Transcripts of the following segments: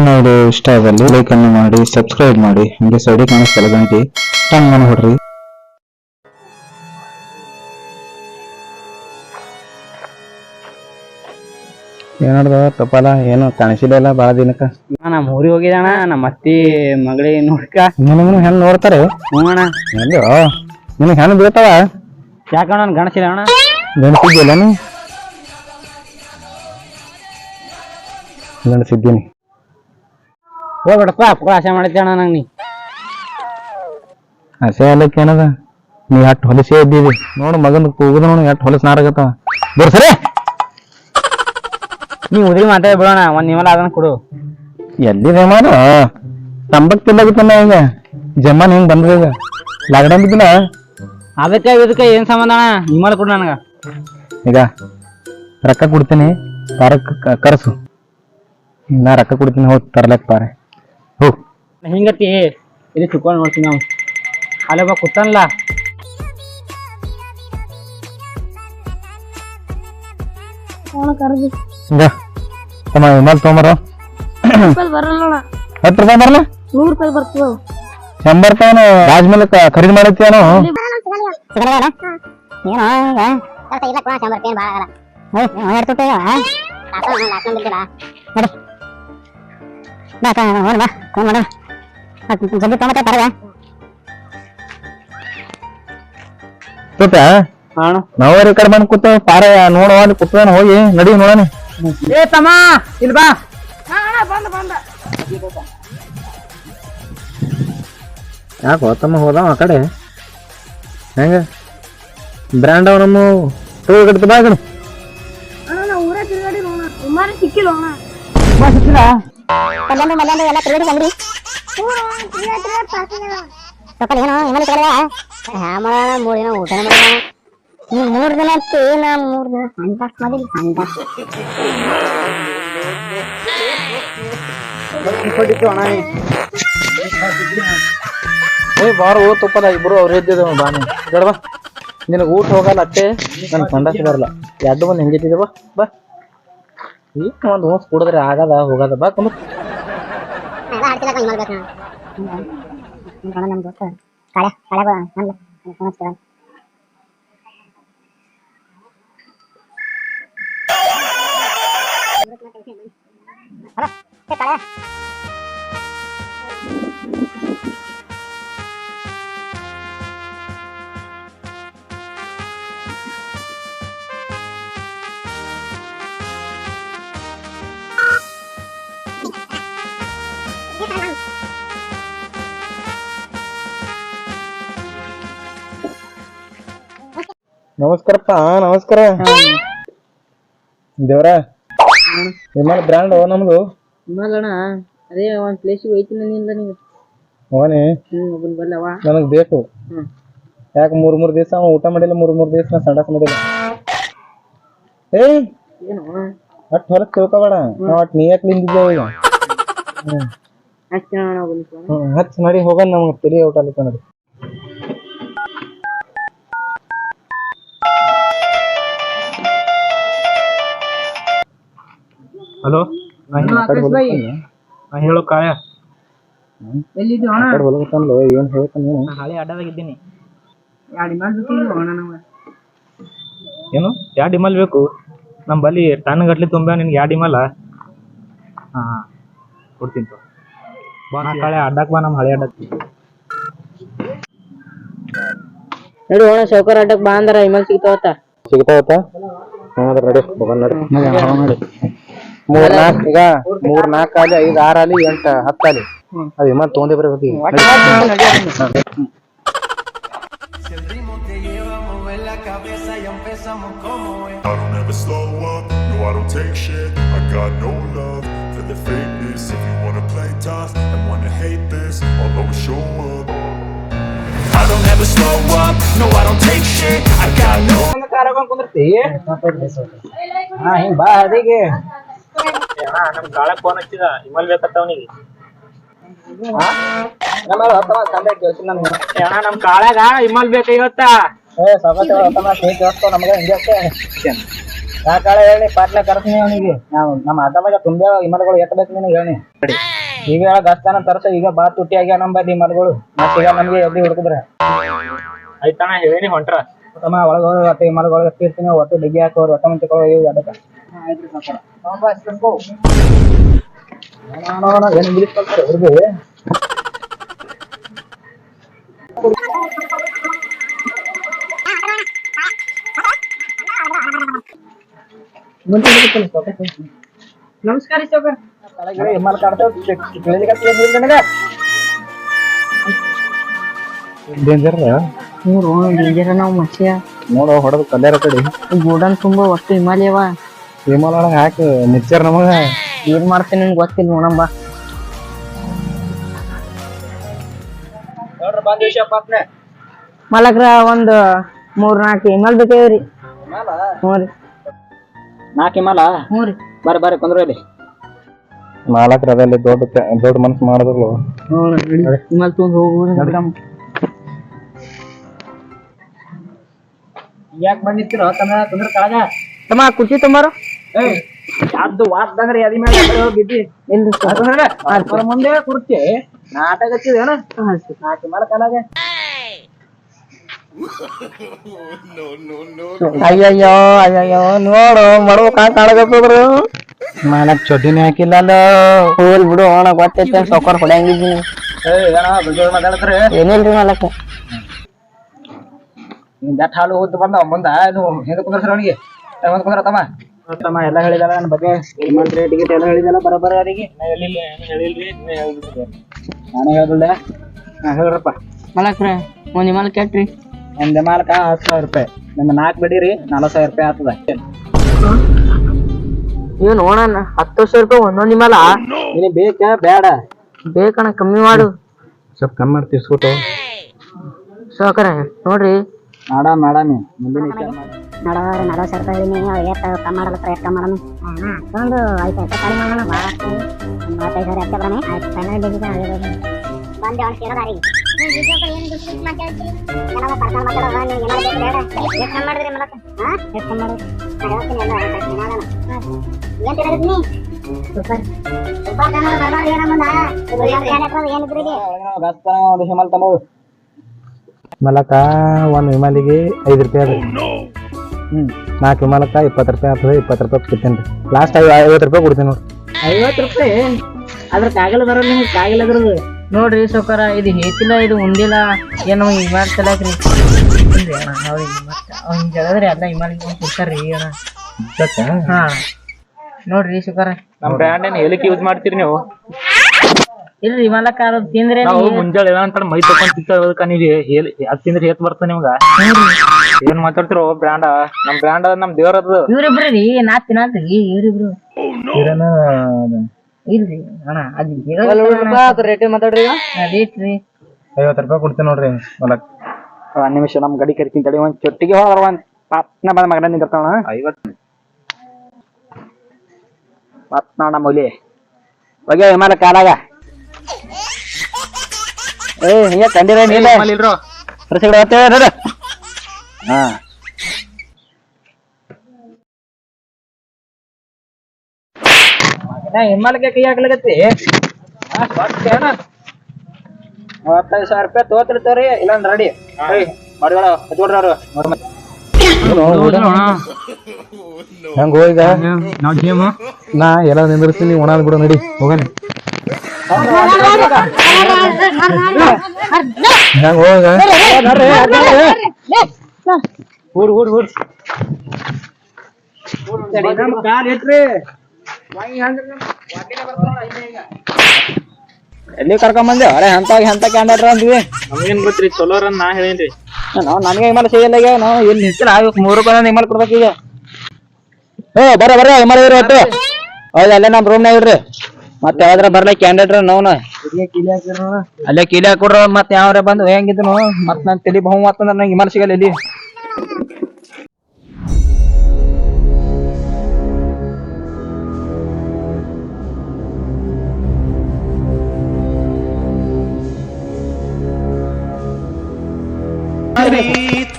ಇದು ಇಷ್ಟ ಆದಲ್ಲಿ ಲೈಕ್ ಅನ್ನು ಮಾಡಿ ಸಬ್ಸ್ಕ್ರೈಬ್ ಮಾಡಿ. ನಿಮಗೆ ಸೈಡಿ ಕಾಣಿಸ್ತಲ್ಲ ಗಂಟಿ. ಟಂಗ್ ಮನೆ ಹೊಡ್ರಿ ಏನಾಡ್ದ ತಪ್ಪಲ್ಲ ಏನು ಕಾಣಿಸಿಲ್ಲ ಬಹಳ ದಿನಕ್ಕ. ನಮ್ಮ ಊರಿಗೆ ಹೋಗಿದಾಣ ನಮ್ಮ ಅತ್ತಿ ಮಗಳಿಗೆ ನೋಡ್ಕ. ನಿನಗೂ ಹೆಣ್ಣು ನೋಡ್ತಾರೆ? ಹ್ಞೂ ಅಣ್ಣ. ಎಲ್ಲೋ ನಿನಗೆ ಹೆಣ್ಣು ಬೀಳ್ತಾವ? ಯಾಕಣ್ಣ ನನ್ ಗಣಸಿಲ್ಲ ಅಣ್ಣ? ಗಣಸಿದ್ದೀನಿ ಹೋಗ್ಬಿಡಪ್ಪ ಅಪ್ಪ ಆಸೆ ಮಾಡತ್ತೆ ಅಣ್ಣ ನಂಗೆ ನೀ. ಹಸೆ ಅಲ್ಲಕ್ಕೆ ಏನದ? ನೀ ಅಟ್ ಹೊಲಸೇ ಇದ್ದೀವಿ. ನೋಡು ಮಗನ ಕೂಗುದ ನೋಡು ಎಟ್ ಹೊಲಸ ನಾರಾಗತ್ತವ ಬರ್ ಸರಿ. ನೀ ಉದ್ರಿ ಮಾತಾಡಿ ಬಿಡೋಣ ಒಂದ್ ನಿಮಲ ಅದನ್ನ ಕೊಡು. ಎಲ್ಲಿದೆ ಮಾಡ? ತಂಬಕ್ ತಿನ್ನಗುತ್ತಾನ ಈಗ ಜಮ್ಮನ್ ಹಿಂಗ್ ಬಂದ್ರಿ ಈಗ? ಲಾಕ್ಡೌನ್ ಬಿದ್ದಿಲ್ಲ? ಅದಕ್ಕೆ ಇದಕ್ಕೆ ಏನ್ ಸಂಬಂಧ ಅಣ್ಣ? ನಿಮ್ಮಲ್ ಕೊಡು ನನಗ. ಈಗ ರೊಕ್ಕ ಕೊಡ್ತೀನಿ ಪಾರಕ್ ಕರಸು. ನಾ ರೊಕ್ಕ ಕೊಡ್ತೀನಿ ಹೋಗಿ ತರ್ಲಕ್ ಪಾರೆ. ಹಿಂಗತಿ ಇಲ್ಲಿ ಚಿಕ್ಕೊಂಡು ನೋಡ್ತೀನಿ ನಾವು ಅಲ್ಲೊಬ್ಬ ಬಾ ಈಗ ತಮ್ಮ ವಿಮಲ್ ತೊಗೊಂಬರ ಹತ್ತು ರೂಪಾಯಿ ಬರಲ್ಲ ನೂರು ರೂಪಾಯಿ ಬರ್ತದ ಖರೀದಿ ಮಾಡತ್ತೇನು ಗೊತ್ತಾ ಅಣ್ಣ. ನಾವು ಈ ಕಡೆ ಬಂದು ಕೂತ ಪಾರ ನೋಡುವ ಅಲ್ಲಿ ಹೋಗಿ ನಡಿ ನೋಡೋಣ. ಏ ತಮ್ಮ ಇಲ್ಲಿ ಬಾ. ಯಾಕೆ ತಮ್ಮ ಹೋದಾವ ಆ ಕಡೆ? ಹೆಂಗ? ಬ್ರ್ಯಾಂಡ್ ಅವ ನಮ್ಮ ತಗೋ ಕಟ್ತ ಬಾ ಕಡೆ ಬಾ ಸಿಕ್ಕಿಲ್ಲ? ಮಲ್ಯಾಂದು ಮಲ್ಯಾಂದು ಎಲ್ಲ ತಿರುಗಿ ಬಂದ್ರಿ ಸ್ವಲ್ಪ ಏನೋ ನಿಮ್ಮಲ್ಲಿ ಕಡೆ ಹಾ ಮೂರು ಮೂರ್ ದಿನ ಊಟ ಮಾಡೋಣ ನೀವು ಮೂರ್ ದಿನ ಅಂತ ಏನ ಮೂರ್ ದಿನ? ಸಂಡಾಸ್ ಮಾಡಿರಿ ಸಂಡಾಸ್ ಏ ಬಾರ ಓ ತುಪ್ಪದ ಇಬ್ರು ಅವ್ರ ಇದ್ದಿದ್ದೇವ ಬಾನಿ ಬೇಡವಾ ನಿನಗೆ ಊಟ ಹೋಗಲ್ಲ ಅತ್ತೆ. ನನ್ ಸಂಡಾಸ ಬರಲ್ಲ. ಎರಡು ಬಂದು ಹೆಂಗಿಟ್ಟಿದೆ ಬಾ. ಬಾ. ಈಗ ಒಂದು ಹೋಸ್ ಕುಡಿದ್ರೆ ಆಗದ ಹೋಗದ ಬಾ ಕುಂದ್ರ ಎಲ್ಲ ಆಡ್ತಿಲ್ಲ ಕೈ ಮಾಡ್ಬೇಕು ನಾನು ನಮ್ ದೋಸ್ತ ಕಳೆ ಕಳೆ ಬಾ ಅಲ್ಲ ಸಮಸ್ಯೆ ಕಳೆ ನಮಸ್ಕಾರಪ್ಪ ನಮಸ್ಕಾರ. ದೇವ್ರ ವಿಮಾನ ಬ್ರ್ಯಾಂಡ್ ನಮ್ದು. ಅಣ್ಣ ಅದೇ ಒಂದ್ ಪ್ಲೇಸಿಗೆ ಹೋಯ್ತೀನಿ ನಿಂದ ನೀವು ಅವನೇ? ಒಬ್ಬನ್ ಬಲ್ಲವ ನನಗ್ ಬೇಕು. ಯಾಕೆ ಮೂರ್ ಮೂರ್ ದಿವಸ ಊಟ ಮಾಡಿಲ್ಲ ಮೂರ್ ಮೂರ್ ದಿವಸ ಸಂಡಾಸ್ ಮಾಡಿಲ್ಲ? ಏ ಏನು? ಅಟ್ ಹೊರಗ್ ತಿಳ್ಕೊಬೇಡ. ನಾವ್ ಅಟ್ ನೀ ನಿಂದಿದ್ದೇವೆ ಈಗ. ಹಚ್ಚ ಹ್ಮ್. ಹಚ್ ಮಾಡಿ ಹೋಗೋಣ ನಮ್ಗೆ ತಲೆ ಊಟ ಅಲ್ಲಿ ನೋಡಿ ಹಲೋ? ನಾ ಹೇಳು ಕಾಯ. ಏನ್ ಹೇಳ್ತಾನ ಹಳೆ ಏನು? ಯಾವ ಡಿಮಲ್ ಬೇಕು. ನಮ್ಮ ಬಲ್ಲಿ ಟನ್ ಗಟ್ಲಿ ತುಂಬ ನಿನ್ಗೆ ಯಾವ ಡಿಮಲ್ ಹಾ ಕೊಡ್ತೀನಿ. ಬಾ ನಾ ಕಳೆ ಅಡ್ಡಕ್ ಬಾ ನಮ್ಮ ಹಳೆ ಅಡ್ಡಕ್. ನೋಡಿ ಅಣ್ಣ ಸೌಕರ್ ಅಡ್ಡಕ್ ಬಾ ಅಂದ್ರ. ಇಮಲ್ ಸಿಗ್ತಾವತ್ತ? ಸಿಗ್ತಾವತ್ತ? ನಡಿ ಹೋಗೋಣ ನಡಿ. ಮೂರ್ 4 ಈಗ ಮೂರ್ 8 10 ಅವೆಮ ಆರ್ ನೆವರ್ ಎಂಟ no I do take shit I ಹಿಂಗ ಬಾ ಲವ್ ನಮ್ಮ ಕಾಳಕ್ ಫೋನ್ ಹಚ್ಚಿದ. ಇಮಲ್ ಬೇಕತ್ತ ಅವನಿಗೆ. ಅಣ್ಣ ನಮ್ಮ ಕಾಳಾಗ ಇಮಲ್ ಬೇಕ ಇವತ್ತ? ಏ ಕೈ ಕೇಳಿಸ್ಕೊ, ನಮ್ಗೆ ಹಿಂಗೆ ಆಗ್ತದೆ. ಯಾಕಾಳ ಹೇಳಿ ಪಾಟ್ಲ ಕರ್ತೀನಿ ಅವನಿಗೆ. ನಾವು ನಮ್ಮ ಅಡ್ಡದಾಗ ತುಂಬಾ ಇಮಲ್ಗಳು ಎತ್ತಬೇಕು ನಿನಗೆ ಹೇಳಿ. ಈಗ ಹೇಳ ಅಷ್ಟಾನ ತರ್ಸ ಈಗ ಬಾ ತುಟ್ಟಿ ಆಗ್ಯಾವ ನಂಬಲ್ಲಿ ಹಿಮಲ್ಗಳು ಮತ್ತೆ ಈಗ ನಮ್ಗೆ ಎಲ್ಲಿ ಹುಡುಕಿದ್ರೆ? ಆಯ್ತಣ್ಣ ಹೇಳಿ ಹೊಂಟ್ರ. ತಮ್ಮ ಒಳಗೆ ಹೋಗಿ ಒಟ್ಟು ಒಳಗೆ ಎತ್ತಿರ್ತೀನಿ ಒಟ್ಟು ಡಿಗ್ಗಿ ಹಾಕೋರು ಹೊಟ್ಟೆ ಮುಂಚೆಕೊಳ್ಳೋ ಇವು ಅದಕ್ಕೆ. ಏನು ಇಂಗ್ಲೀಷ್ ಕಲ್ತಾರೆ ಹುಡುಗಿ? ನಮಸ್ಕಾರ ಸೌಕರ್ ಕಾಡ್ತಾವ ನನಗೆ ಡೇಂಜರ್ ಇವ್ರು ಡೇಂಜರ್ ನಾವು ಮಸಿಯ ನೋಡು ಹೊಡೆದು ಕಲ್ಯಾರ ಕಡೆ. ಗೋಡನ್ ತುಂಬ ಒಟ್ಟು ಹಿಮಾಲಯವ. ಹಿಮಾಲ ಒಳಗ ಹಾಕಿ ಮಿಕ್ಸರ್ ನಮಗ? ಏನ್ ಮಾಡ್ತೀನಿ ನಿನ್ಗೆ ಗೊತ್ತಿಲ್ಲ ನೋಡಂಬ ಮಲಗ್ರ ಒಂದು ಮೂರ್ ನಾಲ್ಕು ಹಿಮಾಲ್ ಬೇಕಾಗ್ರಿ ಹ್ಞೂ ರೀ. ನಾಲ್ಕು ಹಿಮಾಲ? ಹ್ಞೂ ರೀ. ಬರ್ರಿ ಬರ್ರಿ ಕುಂದ್ರ ಇಲ್ಲಿ. ಮಾಲಕ್ರ ಅದಲ್ಲಿ ದೊಡ್ಡ ದೊಡ್ಡ ಮನಸ್ಸು ಮಾಡಿದ್ರು ಹಿಮಾಲ್ ತುಂಬ ಹೋಗ್ಬಿಡಿ ಯಾಕೆ ಬಂದಿರ್ತೀರೋ ತಮ್ಮ ತಂದ್ರ ಕೆಳಗ? ತಮ್ಮ ಕುರ್ಚಿ ತುಂಬಾರು. ಅದು ವಾದ್ದಂಗ್ರಿ ಅದಿ ಮೇಲೆ ಬಿದ್ದಿ ಅದ್ರ ಮುಂದೆ ಕುರ್ಚಿ. ನಾಟಕ ಹಚ್ಚಿದೇನ ಹಿಮಾಲ ಕೆಳಗೆ ಅಯ್ಯಯ್ಯೋ ಅಯ್ಯಯ್ಯೋ ನೋಡು ಮಾಡ್ಬೇಕ ಕಾಣಕತ್ತದ್ರು ಮಾಡಕ್ ಚೊಟ್ಟಿನೇ ಹಾಕಿಲ್ಲ ಅಲ್ಲ ಹೋಲ್ ಬಿಡು ಅವನ ಗೊತ್ತೈತೆ ಸೌಕರ್ ಹೊಡ್ಯಾಂಗಿದ್ದೀನಿ ಏನಿಲ್ರಿ ಮಲಕ್ಕ ನಿನ್ ಬೆಟ್ಟ ಹಾಲು ಹೋದ್ ಬಂದ ಮುಂದ ನೀವು ಹಿಂದೆ ಕುಂದ್ರಸ್ರ ಅವನಿಗೆ. ಮುಂದೆ ಕುಂದ್ರ ತಮ್ಮ. ತಮ್ಮ ಎಲ್ಲ ಹೇಳಿದಲ್ಲ ನನ್ನ ಬಗ್ಗೆ. ಮಂತ್ರಿ ಟಿಕೆಟ್ ಎಲ್ಲ ಹೇಳಿದಲ್ಲ ಬರೋಬ್ಬರ ಅವರಿಗೆ ಹೇಳಿಲ್ಲ ಹೇಳಿಲ್ರಿ ನಾನು ಹೇಳ್ಬಿಡ್ಲೆ ಹಾ ಹೇಳ್ರಪ್ಪ. ಮಲಕ್ರ ಒಂದು ಮಾಲ್ ಕೆಟ್ರಿ ಒಂದು ಮಾಲ್ಕ ಹತ್ತು ಸಾವಿರ ರೂಪಾಯಿ. ನಿಮ್ಮ ನಾಲ್ಕು ಬಿಡಿರಿ ನಲ್ವತ್ತು ಸಾವಿರ ರೂಪಾಯಿ ಆಗ್ತದ. ನೀವು ನೋಡಣ ಹತ್ತು ಸಾವಿರ ರೂಪಾಯಿ ಒಂದೊಂದು ನಿಮ್ಮಲ್ಲ ನಿನಗೆ ಬೇಕಾ ಬೇಡ. ಬೇಕಣ್ಣ ಕಮ್ಮಿ ಮಾಡು. ಸ್ವಲ್ಪ ಕಮ್ಮಿ ಮಾಡ್ತೀವಿ ಸೂಟು ಸಾವ್ಕಾರ ನೋಡ್ರಿ. ಮಾಡ ಮಾಡಮಿ ಮುಂದಿನ ವಿಚಾರ ನಡೋ ನಡವರ ಇದೀನಿ ಕಮ್ಮಿ ಮಾಡಲ್ಲ ಕಮ್ಮಿ ಮಾಡೋಣ ಒಂದು ಐದು ಸಾವಿರ ಕಡಿಮೆ ಮಾಡೋಣ ಭಾಳ ಒಂದು ಸಾವಿರ ಎತ್ತ ಬರೋಣ ಆಯ್ತು ಫೈನಲ್ ಡಿಸಿಷನ್ ಆಗಿರೋದು ಬಂದೆ ಅವ್ನು ಸೇರೋ ದಾರಿಗೆ ಮಲಕ ಒಂದು ವಿಮಾಲಿಗೆ ಐದು ರೂಪಾಯಿ ಅದ ಹ್ಞೂ ನಾಲ್ಕು ವಿಮಾಲಕ್ಕ ಇಪ್ಪತ್ತು ರೂಪಾಯಿ ಆಗ್ತದೆ ಇಪ್ಪತ್ತು ರೂಪಾಯಿ ಕೊಡ್ತೀನಿ ರೀ. ಲಾಸ್ಟ್ ಐ ಐವತ್ತು ರೂಪಾಯಿ ಕೊಡ್ತೀನಿ ನೋಡಿ ಐವತ್ತು ರೂಪಾಯಿ? ಅದ್ರ ಕಾಗಲ ಬರಲ್ಲ ನಿಮ್ಗೆ ಕಾಗಲ ಅದ್ರದ್ದು. ನೋಡ್ರಿ ಸೌಕರ ಇದು ಹೇತಿಲ್ಲ ಇದು ಉಂಡಿಲ್ಲ. ಏನೋ ಹಿಂಗೆ ತಲಾಕ್ರಿ ಇಲ್ರಿ ಅಣ್ಣ ಎಲ್ಲ ಅವ್ನಿಗೆ ಹೇಳಿದ್ರಿ ಅಲ್ಲ ಹಿಮಾಲಿಗೆ ಕೊಡ್ತಾರ್ರಿ ಅಣ್ಣ? ಹಾ. ನೋಡ್ರಿ ಸೌಕರ. ನಮ್ಮ ಬ್ರ್ಯಾಂಡ್ ಏನು ಎಲಿಕ್ಕೆ ಯೂಸ್ ಮಾಡ್ತೀರಿ ನೀವು? ಇಲ್ರಿ ಅದು ತಿಂದ್ರೆ ನಾವು ಮುಂಜಾನೆ ಏನೋ ಅಂತಾರ ಮೈ ತಕೊಂಡ್ ತಿಕ್ಕ ನೀವು ಹೇಳಿ ಅದ್ ತಿಂದ್ರೆ ಹೇತ್ ಬರ್ತ ನಿಮ್ಗ? ಏನ್ ಮಾತಾಡ್ತಿರೋ ಬ್ರ್ಯಾಂಡ? ನಮ್ ಬ್ರ್ಯಾಂಡ್ ನಮ್ ದೇವ್ರ ಅದ ಇವ್ರಿಬ್ರು ರೀ ನಾ ತಿನ್ನತ್ರಿ ಇವ್ರಿಬ್ರು. ಇಲ್ರಿ ಅಣ್ಣ ಅದ್ ರೇಟ್ ಮಾತಾಡ್ರಿ ರೇಟ್ ರೀ. ಐವತ್ತು ರೂಪಾಯಿ ಕೊಡ್ತೀನಿ ನೋಡ್ರಿ ಮಲಕ್ ಒಂದ್ ನಿಮಿಷ ನಮ್ ಗಡಿ ಕರಿತೀನಿ ತಡಿ ಒಂದ್ ಚೊಟ್ಟಿಗೆ ಹೋದ್ರ ಒಂದ್ ಪಾಪ್ನ ಬಂದ ಮಗನ ನಿಂದಿರ್ತಾವ ಐವತ್. ಮತ್ ನಮ್ಮ ಮೌಲಿ ಹೋಗ್ಯ ವಿಮಾನ ಕಾಲಾಗ? ಏ ಹಿಂಗ ಕಂಡಿರ ನೀಲ ನೋಡು ಹಾ. ಹಿಮಾಲಕ್ಕೆ ಕೈ ಹಾಕ್ಲಿಕತ್ತಿ? ಮೂವತ್ತೈದು ಸಾವಿರ ರೂಪಾಯಿ ತೋತಿರ್ತಾವ್ರಿ ಇಲ್ಲಾಂದ್ರೆ ರೆಡಿ. ಮಾಡಿಗಳ ಹಚ್ಕೊಡ್ರಿ ಅವ್ರು. ಹೆಂಗ ಹೋಗ ನಾ ಎಲ್ಲ ನಿಂದಿರ್ತೀನಿ ಒಣದ್ ಬಿಡು ನಡಿ ಹೋಗಣ. ಹೆಂಗ ಹೋಗ. ಕಾಲ್ ಎಲ್ಲಿ ಕರ್ಕೊಂಡ್ ಬಂದೆ? ಅರೆ ಹಂತ ಹಂತ ಕ್ಯಾಂಡೇಟ್ರ ಅಂದ್ವಿ. ನಮ್ಗೇನ್ ಗೊತ್ತ್ರಿ ರನ್ ನಾ ಹೇಳೇನ್ರಿ. ನಾವು ನನ್ಗೆ ಹಿಮಾಲ ಸಿಗಲ್ಲ ಈಗ. ನಾವು ಇಲ್ಲಿ ನಿಂತಿಲ್ಲ ಇವತ್ತು ಮೂರು ರೂಪಾಯಿ ಹಿಮಾಲ ಕೊಡ್ಬೇಕು ಈಗ. ಏ ಬರ ಬರ್ರ ಮಾಡಿದ್ರಿ ಇರ್ರಿ ಒಟ್ಟು. ಅಲ್ಲೇ ನಮ್ಮ ರೂಮ್ನಾಗ ಇರ್ರಿ. ಮತ್ತೆ ಯಾವ್ದಾರ ಬರ್ಲ ಕ್ಯಾಂಡಿಡೇಟ್ರ ನೋವ್ನ? ಅಲ್ಲೇ ಕೀಲಿ ಹಾಕೊಡ್ರ ಮತ್ತೆ ಯಾವ್ರ ಬಂದು ಹೆಂಗಿದ್ರು ಮತ್ ನನ್ ತಲಿ ಬಹು ಮಾತಂದ್ರ ನಂಗೆ ಹಿಮಾಲ ಸಿಗಲ್ಲ ಇಲ್ಲಿ.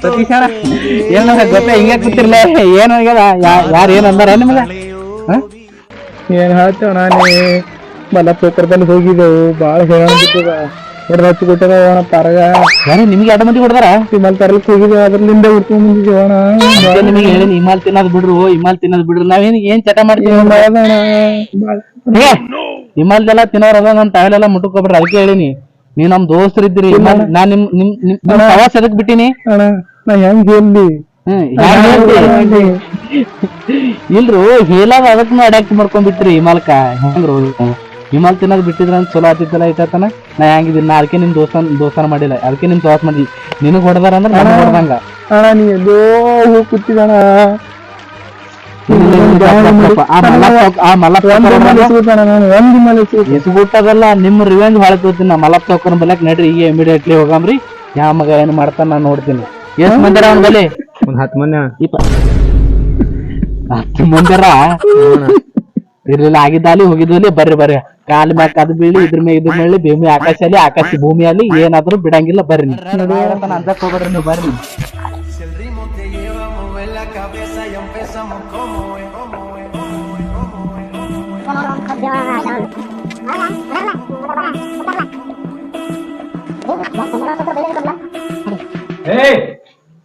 ಸತೀಶ್ ಅಣ್ಣ ಏನ್ ಗೊತ್ತ ಹಿಂಗೆ ಕೂತಿರ್ಲ. ಏನ್ ಆಗ್ಯದ? ಯಾರು ಏನ್ ಅಂದಾರ ನಿಮಗ? ಏನ್ ಹೇಳ್ತೇವ ನಾನೇ ಮಲ್ಲ ಪೇಪರ್ದಲ್ಲಿ ಹೋಗಿದ್ದೆವು. ಬಾಳ ಹೇಳ ಹೊಡೆದ ಹಚ್ಚಿ ಕೊಟ್ಟದ ಅಣ್ಣ ಪಾರಗ. ಯಾರು ನಿಮ್ಗೆ ಎರಡು ಮಂದಿ ಹೊಡೆದಾರ? ಹಿಮಾಲ್ ತರಲಿಕ್ಕೆ ಹೋಗಿದ್ದೇವೆ. ಅದ್ರಲ್ಲಿಂದ ಹುಡ್ಕೊಂಡ್ ಬಂದಿದ್ದೇವೆ ಅಣ್ಣ. ನಿಮಗೆ ಹೇಳಿ ಹಿಮಾಲ್ ತಿನ್ನೋದ್ ಬಿಡ್ರು ಹಿಮಾಲ್ ತಿನ್ನೋದ್ ಬಿಡ್ರು. ನಾವೇನ್ ಏನ್ ಚಟ ಮಾಡ್ತೀವಿ ಹಿಮಾಲ್ದೆಲ್ಲ ತಿನ್ನೋರ್ ಅದ ನಮ್ ತಾವೆಲ್ಲ ಮುಟ್ಟುಕೊಬ್ರಿ ಅದಕ್ಕೆ ಹೇಳಿನಿ. ನೀವ್ ನಮ್ ದೋಸ್ತರು ಇದ್ರಿ ನಾ ನಿಮ್ ನಿಮ್ ಪ್ರವಾಸ ಎದಕ್ ಬಿಟ್ಟಿನಿ? ನಾ ಹೆಂಗ್ ಹೇಳಿ ಇಲ್ರು ಹೇಲಾದ ಅದಕ್ಕೆ ಅಡ್ಯಾಕ್ಟ್ ಮಾಡ್ಕೊಂಡ್ ಬಿಟ್ರಿ ಹಿಮಾಲ್ಕ. ಹೆಂಗ್ರು? ಹಿಮಾಲ್ ತಿನ್ನೋದು ಬಿಟ್ಟಿದ್ರೆ ಅಂತ ಚಲೋ ಆತಿತ್ತಲ್ಲ ಐತನ ನಾ ಹೆಂಗಿದ್ದೀನಿ ನಾ ಅದಕ್ಕೆ ನಿಮ್ ದೋಸ್ತನ ದೋಸ್ತಾನ ಮಾಡಿಲ್ಲ. ಅದಕ್ಕೆ ನಿಮ್ಮ ದೋಸ್ತ ಮಾಡಿ ನಿನಗ್ ಹೊಡೆದಾರ ಅಂದ್ರೆ ನಾನು ಹೊಡೆದಂಗ. ಅಣ್ಣ ನೀ ಎಲ್ಲೋ ಹೋಗಿ ಕೂತಿದಣ ಎಸ್ಬಿಟ್ಟದಲ್ಲ ನಿಮ್ ರಿವೆಂಜ್ ಹೊಳ ತೋತೀನಿ. ನಾ ಮಲಪ್ ಚೌಕನ ಬಲಕ್ ನಡ್ರಿ ಈಗ ಇಮಿಡಿಯೇಟ್ಲಿ ಹೋಗಾಮ್ರಿ ಯಾ ಮಗ ಏನ್ ಮಾಡ್ತಾನ ನಾ ನೋಡ್ತೀನಿ. ಎಷ್ಟ್ ಮಂದಿರ ಅವ್ನ ಬಲಿ ಒಂದ್ ಹತ್ತು ಮಂದಿ ಇಪ್ಪ. ಹತ್ತು ಮಂದಿರ ಇರ್ಲಿಲ್ಲ ಆಗಿದ್ದಾಲಿ ಹೋಗಿದ್ದಲ್ಲಿ ಬರ್ರಿ ಬರ್ರಿ. ಕಾಲ್ ಮ್ಯಾಕ್ ಅದು ಬೀಳಿ, ಇದ್ರ ಮೇಲೆ ಇದ್ರ ಮೇಲೆ ಭೂಮಿ ಆಕಾಶ ಅಲ್ಲಿ ಆಕಾಶ ಭೂಮಿ ಅಲ್ಲಿ ಏನಾದ್ರೂ ಬಿಡಂಗಿಲ್ಲ, ಬರ್ರಿ. ಅಂದಕ್ ಹೋಗ್ರಿ ನೀವು ಬರ್ರಿ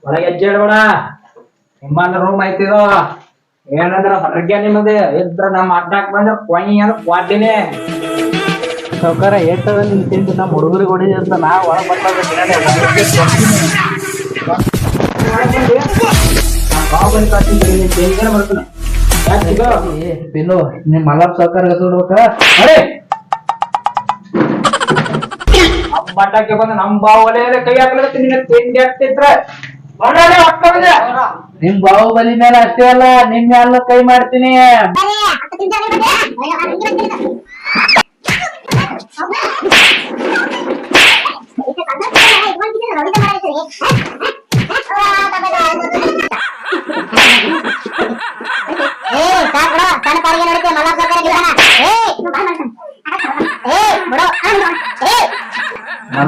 ಒಳಗೆ ಹೆಜ್ಜೆ ಇಡಬೇಡ. ನಿಮ್ಮ ರೂಮ್ ಐತಿರೋ ಏನಂದ್ರ ಹೊರಗೆ ನಿಮ್ಮದು ಇದ್ರ ನಮ್ಮ ಅಡ್ಡಾಕ್ ಬಂದ್ರ ಕೊಯ್ ಅಂದ್ರ ಕ್ವಾಟಿನೇ ಸೌಕರ್ಯ ಏಟದ ನಿನ್ ತಿಂದು ನಮ್ಮ ಹುಡುಗರಿಗೆ ಹೊಡಿದ ಅಂತ ನಾ ಒಳಗ್ ಬಿಲ್ಲು ನಿಮ್ ಮಲಪ್ ಸೌಕರ್ಯ ನೋಡ್ಬೇಕ ಅರೆ! ಬಂದ್ರೆ ಬಂದ ನಮ್ ಬಾವಲೆ ಕೈ ಹಾಕ್ಲತ್ತ ನಿನ್ನ ತಿಂಡಿ ಹಾಕ್ತಿದ್ರೆ? ನಿಮ್ ಬಾಹುಬಲಿ ಮೇಲೆ ಅಷ್ಟೇ ಅಲ್ಲ ನಿಮ್ ಮ್ಯಾಲ ಕೈ ಮಾಡ್ತೀನಿ.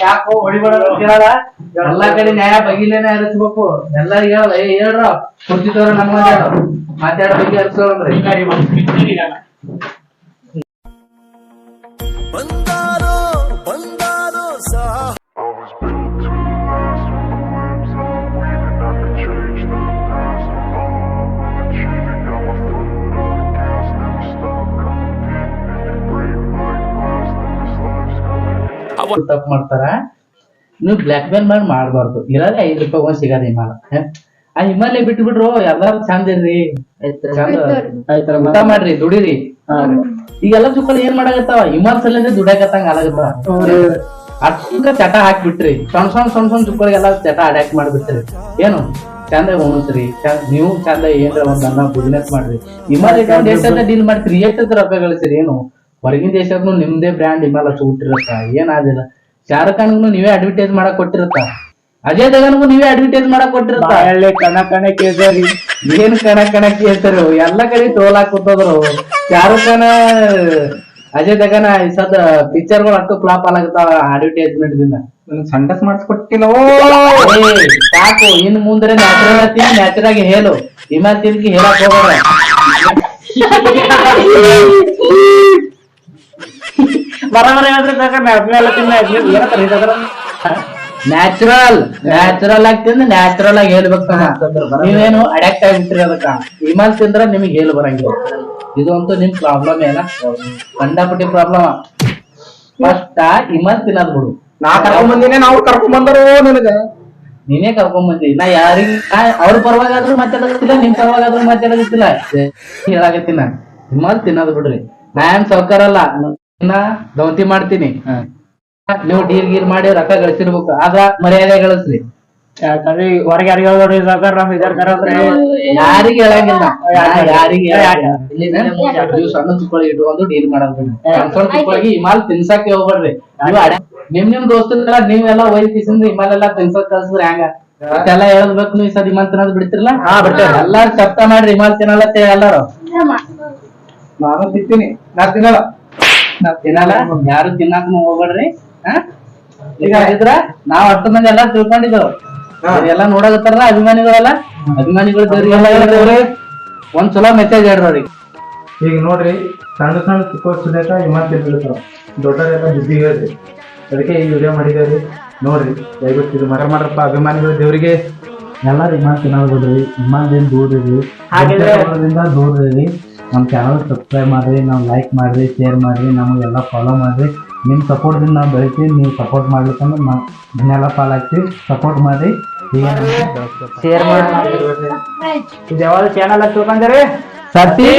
ಯಾಕೋ ಹೊಡಿಬೇಡ. ಕೇಳ ಎಲ್ಲಾ ಕಡೆ ನ್ಯಾಯ ಬಗಿಲೇನೆ ಹರಿಸ್ಬೇಕು ಎಲ್ಲರಿಗೂ ಹೇಳ ಏ ಹೇಳ್ರ ಕುಂತಿದ್ದವ್ರ ನಮ್ಮ ಮಾತಾಡ ಬಗ್ಗೆ ಹರಿಸೋಳ್ರಿ ತಪ್ಪು ಮಾಡ್ತಾರ. ನೀವು ಬ್ಲಾಕ್ ಮೇಲ್ ಮಾಡಿ ಮಾಡಬಾರ್ದು. ಇರೋದೇ ಐದ್ ರೂಪಾಯಿ ಒಂದ್ ಸಿಗದ ಹಿಮಾಲ ಆ ಹಿಮಾಲಯ ಬಿಟ್ಟು ಬಿಡ್ರು ಎಲ್ಲಾರು ಚಂದ ಇರ್ರಿ. ಚಂದ ಊಟ ಮಾಡ್ರಿ ದುಡಿರಿ. ಈಗೆಲ್ಲ ಚುಕ್ಕಲ್ ಏನ್ ಮಾಡಾಕತ್ತಾವ? ಹಿಮಾಲ್ ಸಲಿಂದ ದುಡಿಯಾಕತ್ತಂಗ ಆಗತ್ತಾವ ಅಷ್ಟಕ್ಕ ಚಟ ಹಾಕ್ಬಿಟ್ರಿ. ಸಣ್ಣ ಸಣ್ಣ ಸಣ್ಣ ಸಣ್ಣ ಚುಕ್ಕಳಿಗೆಲ್ಲ ಚಟ ಅಡ್ಯಾಕ್ಟ್ ಮಾಡ್ಬಿಟ್ರಿ. ಏನು? ಚಂದ ಉಣಿಸ್ರಿ. ನೀವು ಚಂದ ಏನ್ರ ಒಂದ್ ಅನ್ನ ಬಿಸ್ನೆಸ್ ಮಾಡ್ರಿ. ಹಿಮಾಲಯ ಡೀಲ್ ಮಾಡ್ತೀರಿ ಎಷ್ಟು ರೊಕ್ಕ ಗಳಿಸಿರಿ ಏನು? ಹೊರಗಿನ ದೇಶಕ್ಕೂ ನಿಮ್ದೇ ಬ್ರ್ಯಾಂಡ್ ಹಿಮಾಲ ಸುಟ್ಟಿರತ್ತ ಏನಾದಿಲ್ಲ ಶಾರುಖ್ ಖಾನ್ಗೂ ನೀವೇ ಅಡ್ವರ್ಟೈಸ್ ಮಾಡಕ್ ಕೊಟ್ಟಿರತ್ತ? ಅಜಯ್ ದೇವನ್ಗೂ ನೀವೇ ಅಡ್ವರ್ಟೈಸ್ ಮಾಡಕ್ ಕೊಟ್ಟಿರತ್ತ? ಕಣ ಕಣ ಕೇಸರಿ. ಏನ್ ಕಣ ಕಣ ಕೇಳ್ತಾರ ಎಲ್ಲ ಕಡೆ ಟೋಲ್ ಹಾಕುತ್ತದ್ರು ಶಾರುಖ್ ಖಾನ್ ಅಜಯ್ ದೇವಗನ ಈ ಸದ ಪಿಕ್ಚರ್ಗಳು ಅಷ್ಟು ಫ್ಲಾಪ್ ಆಗತ್ತಾವ ಅಡ್ವರ್ಟೈಸ್ಮೆಂಟ್ ದಿಂದ. ಸಂಡಸ್ ಮಾಡಿಸ್ಕೊಟ್ಟಿಲ್ಲ ಏ, ಸಾಕು. ಇನ್ ಮುಂದ್ರೆ ನ್ಯಾಚುರಲ್ ತಿನ್ ನ್ಯಾಚುರಲ್ ಆಗಿ ಹೇಳು. ಇಮಾಲ್ ತಿನ್ಕಿ ಹೇಳಕ್ ಹೋಗೋಣ ಬರಬರ ಹೇಳಿದ್ರೆ ಬೇಕಾದ್ರೆ ನ್ಯಾಷನಲ್ ತಿನ್ನ ಏನಂತಾರೆ ಇದಾದ್ರ ನ್ಯಾಚುರಲ್ ನ್ಯಾಚುರಲ್ ಆಗಿ ತಿಂದು ನ್ಯಾಚುರಲ್ ಆಗಿ ಹೇಳ್ಬೇಕು. ನೀವೇನು ಅಡ್ಯಾಕ್ಟ್ ಆಗಿಬಿಟ್ರಿ ಅದಕ್ಕ. ಹಿಮಾಲ್ ತಿಂದ್ರ ನಿಮಗೆ ಹೇಳಿ ಬರಂಗಿಲ್ಲ. ಇದು ಅಂತೂ ನಿಮ್ ಪ್ರಾಬ್ಲಮ್ ಏನ? ಕಂಡಾಪಟ್ಟಿ ಪ್ರಾಬ್ಲಮ್ ಫಸ್ಟ್ ಹಿಮಾಲ್ ತಿನ್ನೋದ್ ಬಿಡು. ನಾ ಕರ್ಕೊಂಡ್ ಬಂದಿನಿ ನಾವು ಕರ್ಕೊಂಡ್ ಬಂದರು ನನಗ? ನೀನೇ ಕರ್ಕೊಂಡ್ ಬಂದಿ ನಾ ಯಾರಿಗ ಅವ್ರ ಪರವಾಗಾದ್ರೂ ಮಾತಾಡೋದಿಲ್ಲ ನಿಮ್ ಪರವಾಗಾದ್ರು ಮಾತಾಡೋದಿಲ್ಲ ಹೇಳಾಗತ್ತಿನ ನಾ ಹಿಮಾಲ್ ತಿನ್ನೋದ್ ಬಿಡ್ರಿ. ನಾ ಏನ್ ಸೌಕರ್ ಅಲ್ಲ. ದೌತಿ ಮಾಡ್ತೀನಿ. ನೀವು ಡೀಲ್ ಗೀಲ್ ಮಾಡಿ ರೊಕ್ಕ ಗಳಿಸಿರ್ಬೇಕು. ಆಗ ಮರ್ಯಾದೆ ಗಳಿಸ್ರಿ. ಯಾಕಂದ್ರೆ ಹೊರಗೆ ಯಾರಿಗೆ ಹೇಳ್ಬೇಡ್ರಿ ಸರ್ಕಾರ ನಮ್ ಇದರ್ ಕರಂದ್ರೆ ಯಾರಿಗೆ ಹೇಳಂಗಿಲ್ಲ. ಯಾರಿಗೆ ನೀವು ಸಣ್ಣ ತುಪ್ಪಳಿ ಇಟ್ಕೊಂಡು ಡೀಲ್ ಮಾಡೋದ್ರಿ ಸಣ್ಣ ತುಪ್ಪಳಿಗೆ ಹಿಮಾಲ್ ತಿನ್ಸಕ್ಕೆ ಹೋಗ್ಬೇಡ್ರಿ ನೀವು ನಿಮ್ ನಿಮ್ ದೋಸ್ತರೆಲ್ಲ ನೀವೆಲ್ಲ ಒಯ್ದು ಕಿಸಿಂದ ಹಿಮಾಲ್ ಎಲ್ಲಾ ತಿನ್ಸಕ್ ಕಳ್ಸಿದ್ರೆ ಹ್ಯಾಂಗ ಎಲ್ಲ ಹೇಳ್ಬೇಕು ನೀವು ಸರ್ ಹಿಮಾಲ್ ತಿನ್ನೋದು ಬಿಡ್ತಿರಲ್ಲ ಹಾ ಬಿಡ್ತೇವೆ ಎಲ್ಲಾರು ಸಪ್ತ ಮಾಡ್ರಿ ಹಿಮಾಲ್ ತಿನ್ನಲ್ಲ ಎಲ್ಲಾರು. ನಾನು ತಿಂತೀನಿ. ನಾ ತಿನ್ನಲ್ಲ. ನಾ ತಿನ್ನಲ್ಲ ಯಾರು ತಿನ್ನಾಕ ಹೋಗ್ಬೇಡ್ರಿ ಹಾ? ಈಗ ನಾವ್ ಅಷ್ಟು ಮಂದಿ ಎಲ್ಲಾ ತಿಳ್ಕೊಂಡಿದ್ದೇವ್ ಎಲ್ಲ ನೋಡಕತ್ತಾರಲ್ಲ ಅಭಿಮಾನಿಗಳೆಲ್ಲ? ಅಭಿಮಾನಿಗಳು ಒಂದ್ ಚಲೋ ಮೆಸೇಜ್ ಹೇಳ್ರಿ ಅವ್ರಿಗೆ. ಈಗ ನೋಡ್ರಿ ಸಣ್ಣ ಸಣ್ಣ ಚಿಕ್ಕ ಸುಲೇಕ ಹಿಮಾಚಲ ಬೀಳ್ತಾರ ದೊಡ್ಡವರೆಲ್ಲ ಬುದ್ಧಿ ಹೇಳ್ರಿ. ಅದಕ್ಕೆ ಈ ವಿಡಿಯೋ ಮಾಡಿದೇವ್ರಿ ನೋಡ್ರಿ ದಯವಿಟ್ಟು ಇದು ಮರ ಮಾಡ್ರಪ್ಪ ಅಭಿಮಾನಿಗಳು ದೇವರಿಗೆ. ಎಲ್ಲಾರು ವಿಮಾನ ತಿನ್ನೋದು ಬಿಡ್ರಿ ವಿಮಾನದಿಂದ ದೂರ ಇರ್ರಿ ದೂರ ಇರ್ರಿ ನಮ್ಮ ಚಾನಲ್ ಸಬ್ಸ್ಕ್ರೈಬ್ ಮಾಡಿರಿ ನಾವು ಲೈಕ್ ಮಾಡಿರಿ ಶೇರ್ ಮಾಡಿರಿ ನಮಗೆಲ್ಲ ಫಾಲೋ ಮಾಡಿರಿ. ನಿಮ್ಮ ಸಪೋರ್ಟ್ದಿಂದ ನಾವು ಬೆಳಿತೀವಿ ನೀವು ಸಪೋರ್ಟ್ ಮಾಡ್ಲಿಕ್ಕಂದ್ರೆ ನಾವು ಇದನ್ನೆಲ್ಲ ಹಾಕ್ತೀವಿ. ಸಪೋರ್ಟ್ ಮಾಡಿರಿ. ಶೇರ್ ಮಾಡಿ ಚಾನಲ್ ತಿಳ್ಕೊಂಡ್ರಿ ಸತಿ